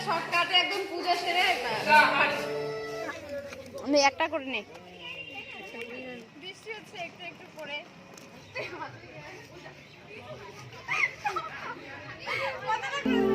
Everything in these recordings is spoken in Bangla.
শর্টকাটে একদম পূজা সেরে আমি একটা করে নে। বৃষ্টি হচ্ছে একটু একটু করে তো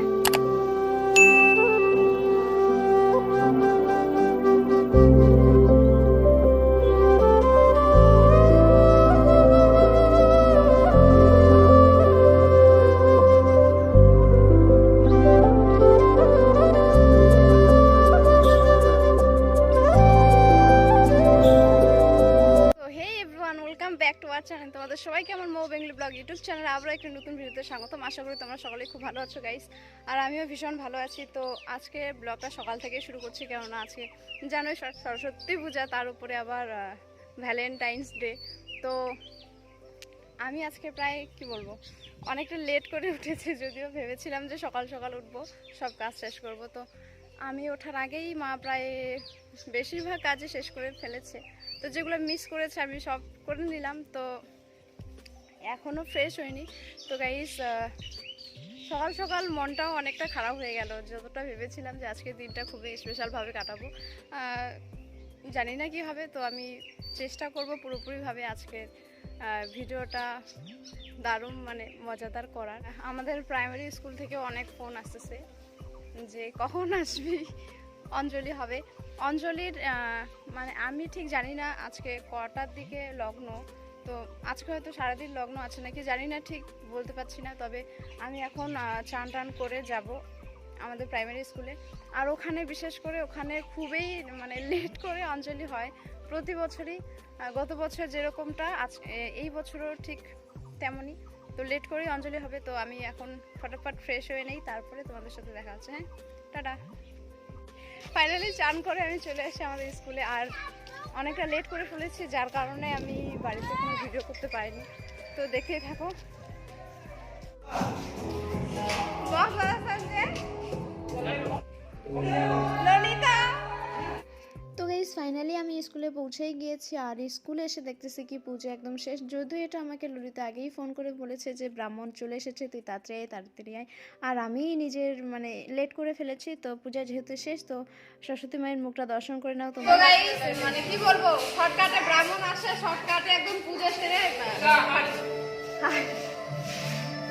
একটা নতুন ভিডিওতে স্বাগতম। আশা করি তোমরা সকলেই খুব ভালো আছো গাইস আর আমিও ভীষণ ভালো আছি। তো আজকে ব্লগটা সকাল থেকে শুরু করছি, কেননা আজকে জানোই সরস্বতী পূজা, তার উপরে আবার ভ্যালেন্টাইন্স ডে তো আমি আজকে প্রায়, কি বলব, অনেকটা লেট করে উঠেছি, যদিও ভেবেছিলাম যে সকাল সকাল উঠবো, সব কাজ শেষ করব। তো আমি ওঠার আগেই মা প্রায় বেশিরভাগ কাজে শেষ করে ফেলেছে। তো যেগুলো মিস করেছে, আমি সব করে নিলাম। তো এখনও ফ্রেশ হয়নি। তো গাইস সকাল সকাল মনটাও অনেকটা খারাপ হয়ে গেল। যতটা ভেবেছিলাম যে আজকে দিনটা খুবই স্পেশালভাবে কাটাবো জানি না কি হবে। তো আমি চেষ্টা করব পুরোপুরিভাবে আজকের ভিডিওটা দারুণ মানে মজাদার করার। আমাদের প্রাইমারি স্কুল থেকে অনেক ফোন আসতেছে যে কখন আসবি? অঞ্জলি হবে। অঞ্জলির মানে আমি ঠিক জানি না আজকে কটার দিকে লগ্ন। তো আজকে হয়তো সারাদিন লগ্ন আছে নাকি জানি না ঠিক, বলতে পারছি না। তবে আমি এখন চান টান করে যাব আমাদের প্রাইমারি স্কুলে আর ওখানে বিশেষ করে ওখানে খুবই মানে লেট করে অঞ্জলি হয় প্রতি বছরই। গত বছর যেরকমটা, আজ এই বছরও ঠিক তেমনই। তো লেট করেই অঞ্জলি হবে, তো আমি এখন ফটাফট ফ্রেশ হয়ে নেই, তারপরে তোমাদের সাথে দেখা হচ্ছে হ্যাঁ? টাটা। ফাইনালি চান করে আমি চলে আসি আমাদের স্কুলে আর অনেকটা লেট করে ফেলেছি, যার কারণে আমি বাড়িতে কোনো ভিডিও করতে পারিনি। তো দেখে থাকো। বাবা সঞ্জয় ফাইনালি আমি স্কুলে পৌঁছেই গিয়েছি আর স্কুলে এসে দেখতেছি কি পুজো একদম শেষ। যদিও এটা আমাকে ললিতা আগেই ফোন করে বলেছে যে ব্রাহ্মণ চলে এসেছে, তুই তাড়াতাড়ি আয় তাড়াতাড়ি আয়। আর আমি নিজের মানে লেট করে ফেলেছি, তো পূজা যেহেতু শেষ, তো সরস্বতী মায়ের মুখটা দর্শন করে নাও তো মানে কি বলব, শর্টকাটে ব্রাহ্মণ আসে, শর্টকাটে একদম পূজা সেরে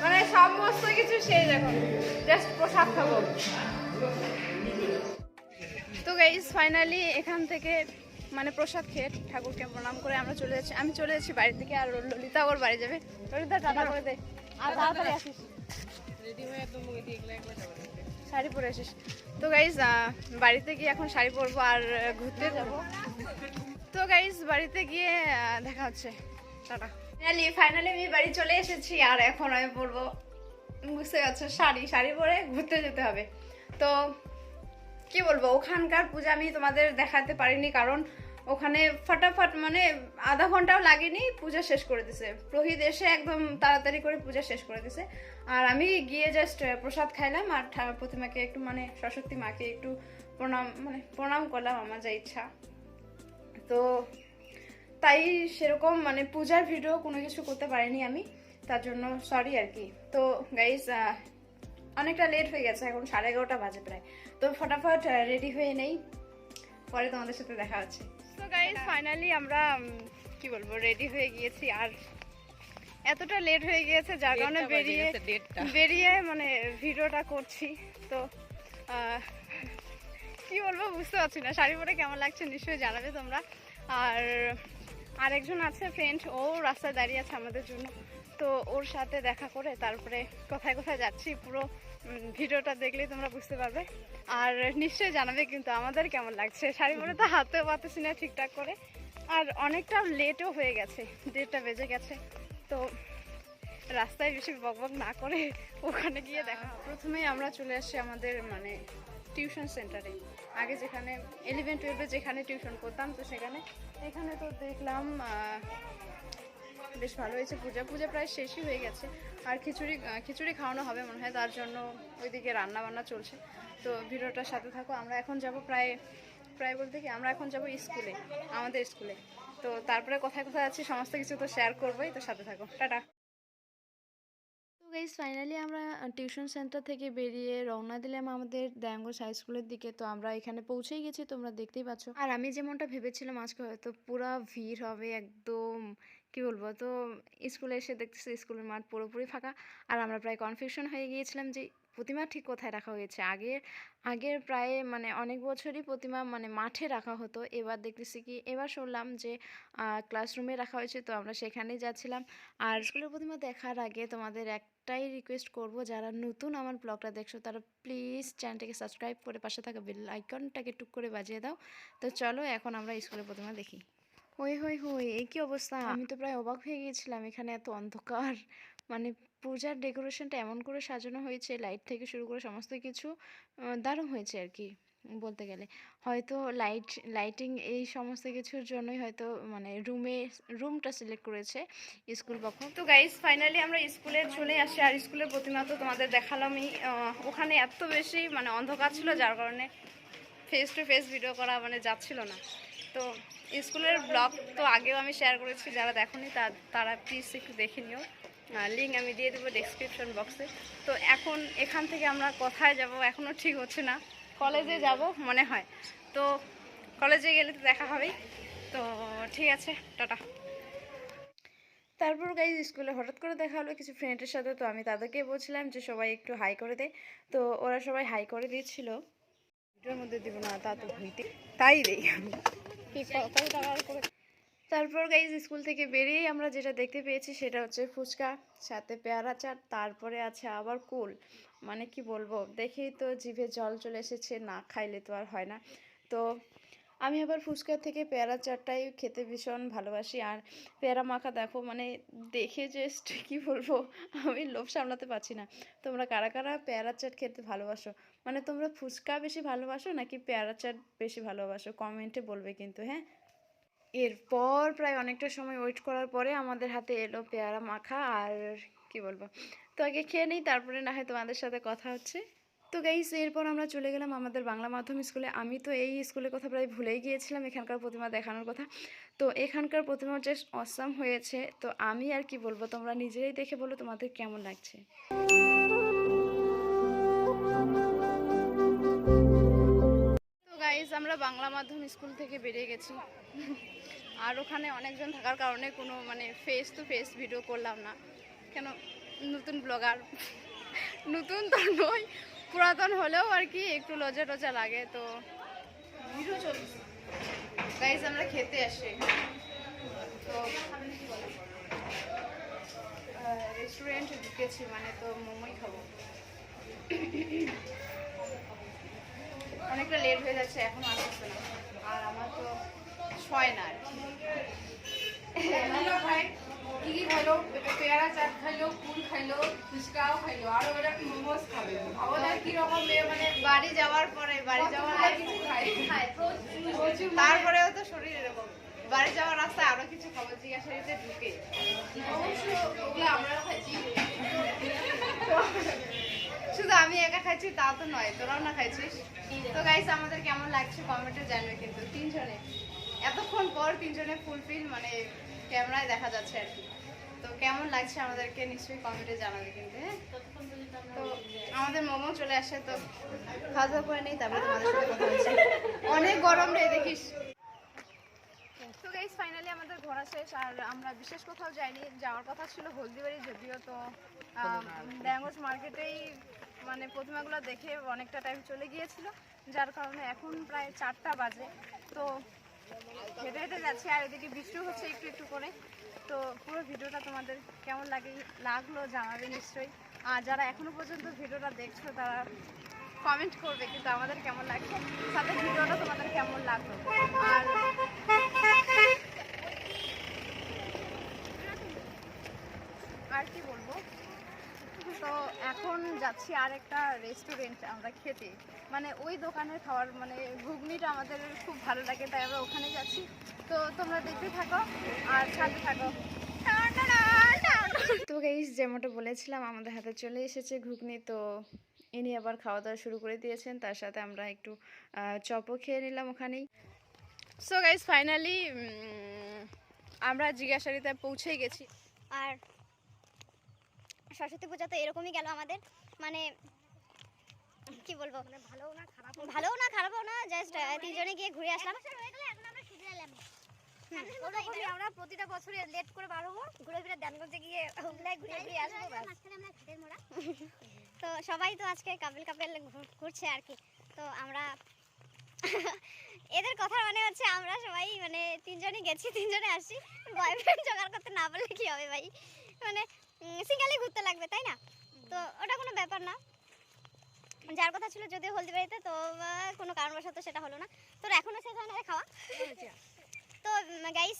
মানে সমস্ত কিছু শেষ এখন। জাস্ট প্রসাদ খাব। তো গাইজ ফাইনালি এখান থেকে মানে প্রসাদ খেয়ে ঠাকুরকে প্রণাম করে আমরা চলে যাচ্ছি। আমি চলে যাচ্ছি বাড়ি থেকে আর ললিতা ওর বাড়ি যাবে। ললিতা টাটা করে দে। আর তাড়াতাড়ি আসিস। শাড়ি পরে আসিস। তো গাইজ বাড়িতে গিয়ে এখন শাড়ি পরবো আর ঘুরতে যাব। তো গাইজ বাড়িতে গিয়ে দেখা হচ্ছে। টাটা। ফাইনালি ফাইনালি আমি বাড়ি চলে এসেছি আর এখন আমি পরবো। বুঝতে পারছ শাড়ি। শাড়ি পরে ঘুরতে যেতে হবে। তো কি বলব, ওখানকার পূজা আমি তোমাদের দেখাতে পারিনি কারণ ওখানে ফটাফট মানে আধা ঘন্টাও লাগেনি, পূজা শেষ করে দিছে। প্রহিত এসে একদম তাড়াতাড়ি করে পূজা শেষ করে দিছে। আর আমি গিয়ে জাস্ট প্রসাদ খাইলাম আর প্রতিমাকে একটু মানে সরস্বতী মাকে একটু প্রণাম মানে প্রণাম করলাম আমার যা ইচ্ছা। তো তাই সেরকম মানে পূজার ভিডিও কোনো কিছু করতে পারিনি আমি, তার জন্য সরি আর কি। তো গাইজ অনেকটা লেট হয়ে গেছে এখন সাড়ে এগারোটা বাজে প্রায়। তো ফটাফট রেডি হয়ে নেই। পরে তোমাদের সাথে দেখা হচ্ছে। তো গাইজ ফাইনালি আমরা কি বলব রেডি হয়ে গিয়েছি। আর এতটা লেট হয়ে গিয়েছে যার কারণে বেরিয়ে বেরিয়ে মানে ভিডিওটা করছি। তো আহ, কি বলব বুঝতে পারছি না। শাড়ি পরে কেমন লাগছে নিশ্চয়ই জানাবে তোমরা। আর আরেকজন আছে ফ্রেন্ড ও রাস্তায় দাঁড়িয়ে আছে আমাদের জন্য। তো ওর সাথে দেখা করে তারপরে কোথায় কোথায় যাচ্ছি পুরো ভিডিওটা দেখলেই তোমরা বুঝতে পারবে। আর নিশ্চয়ই জানাবে কিন্তু আমাদের কেমন লাগছে। শাড়ি পরে তো হাতেও পাতেছি না ঠিকঠাক করে। আর অনেকটা লেটও হয়ে গেছে, দেড়টা বেজে গেছে। তো রাস্তায় বেশি বকবক না করে ওখানে গিয়ে দেখা প্রথমেই আমরা চলে আসছি আমাদের মানে টিউশন সেন্টারে আগে যেখানে ইলেভেন টুয়েলভে যেখানে টিউশন করতাম, তো সেখানে। এখানে তো দেখলাম বেশ ভালো হয়েছে। পূজা পূজা প্রায় শেষই হয়ে গেছে। আর খিচুড়ি খিচুড়ি খাওয়ানো হবে মনে হয় তার জন্য ওইদিকে রান্না বান্না চলছে। তো ভিডিওটার সাথে থাকো আমরা এখন যাব প্রায় প্রায় বলতে কি আমরা এখন যাব স্কুলে আমাদের স্কুলে। তো তারপরে কোথায় কোথায় আছি সমস্ত কিছু তো শেয়ার করবোই তো সাথে থাকো। টাটা। তো গাইজ ফাইনালি আমরা টিউশন সেন্টার থেকে বেরিয়ে রওনা দিলাম আমাদের ড্যাঙ্গোস হাই স্কুলের দিকে। তো আমরা এখানে পৌঁছেই গেছি তোমরা দেখতেই পাচ্ছ। আর আমি যেমনটা ভেবেছিলাম আজকে হয়তো পুরো ভিড় হবে একদম কি বলব? তো স্কুলে এসে দেখতেছি স্কুলের মাঠ পুরোপুরি ফাঁকা। আর আমরা প্রায় কনফিউশন হয়ে গিয়েছিলাম যে প্রতিমা ঠিক কোথায় রাখা হয়েছে? আগে আগের প্রায় মানে অনেক বছরই প্রতিমা মানে মাঠে রাখা হতো। এবার দেখতেছি কি, এবার শুনলাম যে ক্লাসরুমে রাখা হয়েছে, তো আমরা সেখানেই যাচ্ছিলাম। আর স্কুলের প্রতিমা দেখার আগে তোমাদের একটাই রিকোয়েস্ট করব, যারা নতুন আমার ব্লগটা দেখছ, তারা প্লিজ চ্যানেলটাকে সাবস্ক্রাইব করে পাশে থাকা বেল আইকনটাকে টুক করে বাজিয়ে দাও। তো চলো, এখন আমরা স্কুলের প্রতিমা দেখি। হই হই হই, এই কি অবস্থা? আমি তো প্রায় অবাক হয়ে গিয়েছিলাম এখানে এত অন্ধকার। মানে পূজার ডেকোরেশনটা এমন করে সাজানো হয়েছে, লাইট থেকে শুরু করে সমস্ত কিছু দারুণ হয়েছে আর কি, বলতে গেলে। হয়তো লাইট, লাইটিং এই সমস্ত কিছুর জন্যই হয়তো মানে রুমে, রুমটা সিলেক্ট করেছে স্কুল পক্ষ তো গাইজ ফাইনালি আমরা স্কুলে চলে আসি, আর স্কুলের প্রতিমা তো তোমাদের দেখালামই। ওখানে এত বেশি মানে অন্ধকার ছিল, যার কারণে ফেস টু ফেস ভিডিও করা মানে যাচ্ছিল না। তো স্কুলের ব্লগ তো আগেও আমি শেয়ার করেছি, যারা দেখোনি তারা প্লিজ একটু দেখে নিও। লিঙ্ক আমি দিয়ে দেবো ডেসক্রিপশন বক্সে তো এখন এখান থেকে আমরা কোথায় যাব এখনও ঠিক হচ্ছে না। কলেজে যাব মনে হয়। তো কলেজে গেলে তো দেখা হবেই। তো ঠিক আছে, টাটা। তারপর গাইজ স্কুলে হঠাৎ করে দেখা হলো কিছু ফ্রেন্ডের সাথে। তো আমি তাদেরকে বলছিলাম যে সবাই একটু হাই করে দেয় তো ওরা সবাই হাই করে দিচ্ছিল। মধ্যে দিব না, তা তো হইতে তাই দেই তারপর গাইজ স্কুল থেকে বেরিয়েই আমরা যেটা দেখতে পেয়েছি সেটা হচ্ছে ফুচকা, সাথে পেয়ারা চাট তারপরে আছে আবার কুল। মানে কি বলব, দেখেই তো জিভে জল চলে এসেছে, না খাইলে তো আর হয় না। তো আমি আবার ফুচকা থেকে পেয়ারা চাটটাই খেতে ভীষণ ভালোবাসি। আর পেয়ারা মাখা দেখো মানে দেখে জাস্ট কি বলব, আমি লোভ সামলাতে পারছি না। তোমরা কারা কারা পেয়ারা চাট খেতে ভালোবাসো মানে তোমরা ফুচকা বেশি ভালোবাসো নাকি পেয়ারা চাট বেশি ভালোবাসো? কমেন্টে বলবে কিন্তু হ্যাঁ? এরপর প্রায় অনেকটা সময় ওয়েট করার পরে আমাদের হাতে এলো পেয়ারা মাখা আর কি বলব? তো আগে খেয়ে নিই, তারপরে না হয় তোমাদের সাথে কথা হচ্ছে। তো গাইস এরপর আমরা চলে গেলাম আমাদের বাংলা মাধ্যম স্কুলে। আমি তো এই স্কুলের কথা প্রায় ভুলেই গিয়েছিলাম এখানকার প্রতিমা দেখানোর কথা। তো এখানকার প্রতিমা জাস্ট অসাম হয়েছে। তো আমি আর কি বলব, তোমরা নিজেরাই দেখে বলো তোমাদের কেমন লাগছে। আমরা বাংলা মাধ্যম স্কুল থেকে বেরিয়ে গেছি। আর ওখানে অনেকজন থাকার কারণে কোনো মানে ফেস টু ফেস ভিডিও করলাম না। কেন? নতুন ব্লগার নতুন তো নয় পুরাতন হলেও আর কি একটু লজা টজা লাগে তো ভিডিও চলছে। গাইজ আমরা খেতে আসি। তো রেস্টুরেন্টে ঢুকেছি মানে তো মোমোই খাব। অনেকটা লেট হয়ে যাচ্ছে এখন আসতেছে না। আর আমার তো ছয় না আর কি। কি খাইলো? পেয়ারা চাট খাইলো কুল খাইলো ফুচকাও খাইলো আর ওরা মোমোস খাবে? ওদের কীরকম মেয়ে মানে বাড়ি যাওয়ার পরে বাড়ি যাওয়ার কিছু তারপরেও তো শরীর এরকম। বাড়ি যাওয়ার রাস্তায় আরও কিছু খাব জিজ্ঞাসারিতে ঢুকে। অবশ্য ওগুলো আমরাও শুধু আমি একা খাইছি তা তো নয় তোরাও না খাইছিস? তো গাইস আমাদের কেমন লাগছে কমেন্টে জানবে কিন্তু তিনজনে। এতক্ষণ পর তিনজনে ফুলফিল মানে ক্যামেরায় দেখা যাচ্ছে আর কি। তো কেমন লাগছে আমাদেরকে নিশ্চয়ই কমেন্টে জানাবে কিন্তু হ্যাঁ? তো আমাদের মোমো চলে আসে তো খাওয়া দাওয়া করে নেই তারপরে তোমাদের সাথে কথা হচ্ছে অনেক গরম রে দেখিস। তো গাইস ফাইনালি আমাদের ঘোরা শেষ আর আমরা বিশেষ কোথাও যাইনি যাওয়ার কথা ছিল হলদিবাড়ি যদিও তো ড্যাঙ্গোজ মার্কেটেই মানে প্রতিমাগুলো দেখে অনেকটা টাইম চলে গিয়েছিল, যার কারণে এখন প্রায় চারটা বাজে। তো হেঁটে হেঁটে যাচ্ছি, আর এদিকে বৃষ্টি হচ্ছে একটু একটু করে। তো পুরো ভিডিওটা তোমাদের কেমন লাগে, লাগল জানাবে নিশ্চয়ই। আর যারা এখনও পর্যন্ত ভিডিওটা দেখছ, তারা কমেন্ট করবে কিন্তু আমাদের কেমন লাগছে। সাথে ভিডিওটা তোমাদের কেমন লাগল? আর আর কি বলব? তো এখন যাচ্ছি আর একটা রেস্টুরেন্ট আমরা খেতে। মানে ওই দোকানের খাওয়ার মানে ঘুগনিটা আমাদের খুব ভালো লাগে তাই আমরা ওখানে যাচ্ছি। তো তোমরা দেখতে থাকো আর সাথে থাকো। তো গাইস যেমনটা বলেছিলাম আমাদের হাতে চলে এসেছে ঘুগনি তো ইনি আবার খাওয়া দাওয়া শুরু করে দিয়েছেন। তার সাথে আমরা একটু চপও খেয়ে নিলাম ওখানেই। সো গাইস ফাইনালি আমরা জিজ্ঞাসারিতে পৌঁছে গেছি। আর সরস্বতী পূজা তো এরকমই গেল আমাদের। মানে কি বলব? মানে ভালোও না খারাপ ভালোও না খারাপও না জাস্ট তিনজনে গিয়ে ঘুরে আসলাম। ওরকমই আমরা প্রতিটা বছরে লেট করে বার হব ঘুরে ফিরে দানগঞ্জে গিয়ে হুগলায় ঘুরে ঘুরে আসব। তো সবাই তো আজকে কাপেল কাপেল ঘুরছে আর কি। তো আমরা এদের কথা মানে হচ্ছে আমরা সবাই মানে তিনজনই গেছি তিনজনে আসছি। বয়ফ্রেন্ড জোগাড় করতে না পারলে কি হবে ভাই? মানে সিঙ্গেলই ঘুরতে লাগবে, তাই না? তো ওটা কোনো ব্যাপার না। যার কথা ছিল যদিও হলদিবাড়িতে তো কোনো কারণবশত সেটা হলো না। তোর এখনও শেষ হয় না খাওয়া? তো গাইস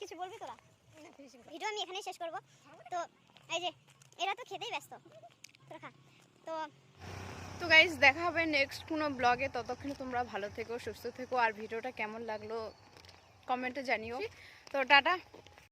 কিছু বলবি তোরা? ভিডিও আমি এখানেই শেষ করব। তো, এই যে, এরা তো খেতেই ব্যস্ত। তোরা তো তো গাইজ দেখা হবে নেক্সট কোনো ব্লগে ততক্ষণে তোমরা ভালো থেকো, সুস্থ থেকো। আর ভিডিওটা কেমন লাগল কমেন্টে জানিও। তো, টাটা।